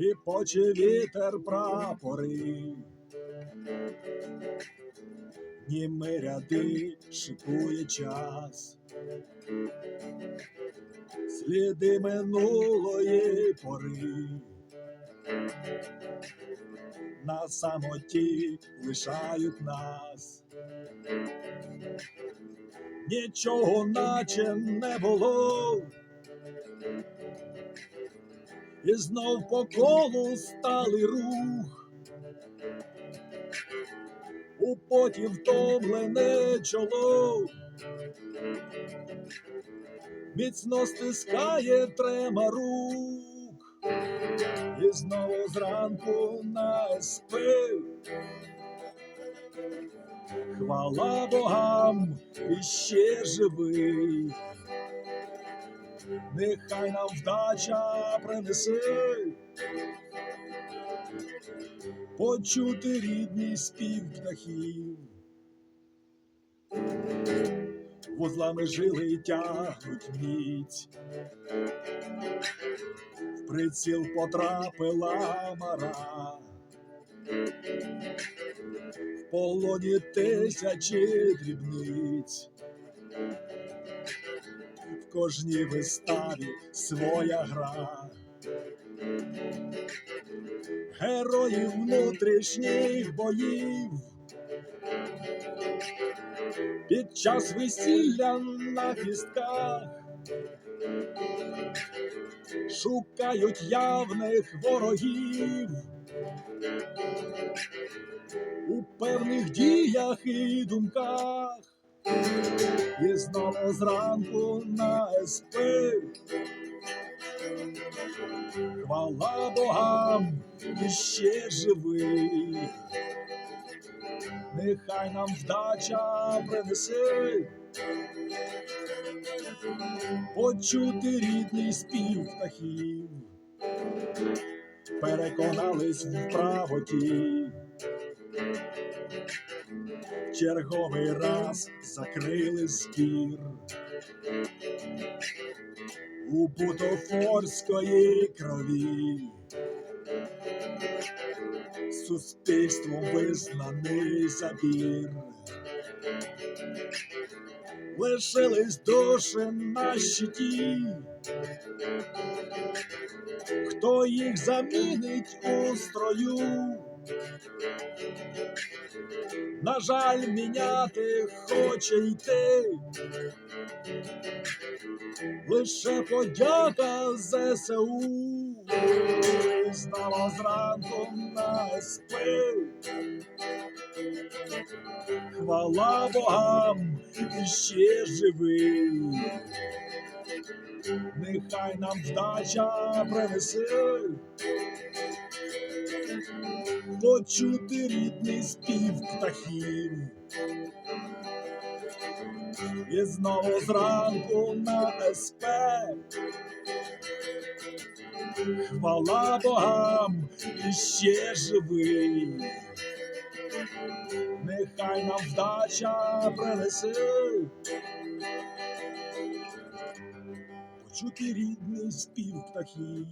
і поче вітер прапори. Німи ряди шикує час, сліди минулої пори. На самоті лишають нас. Нічого наче не було. І знов по колу стали рух. У поті втомлене чоло. Міцно стискає трема рук. І знову зранку на СП. Хвала богам, іще живий. Нехай нам вдача принесе почути рідний спів птахів. Вузлами жили тягнуть міць, в приціл потрапила мара, в полоні тисячі дрібниць, в кожній виставі своя гра. Героїв внутрішніх боїв під час весілля на кістках шукають явних ворогів у певних діях і думках, і знову зранку на СП. Хвала богам, іще живий. Нехай нам вдача принесе почути рідний спів птахів, переконались в правоті. Черговий раз закрили збір у бутафорської крові. Суспільством визнаний забір. Лишились душі на щиті. Хто їх замінить у строю? На жаль, міняти хоче йти. Лише подяка ЗСУ. Стала зранку на СП. Хвала богам, іще живий. Нехай нам вдача принесе почути рідний спів птахів. І знову зранку на СП. Хвала богам, іще живий. Нехай нам вдача принесе. Почути рідний спів птахів.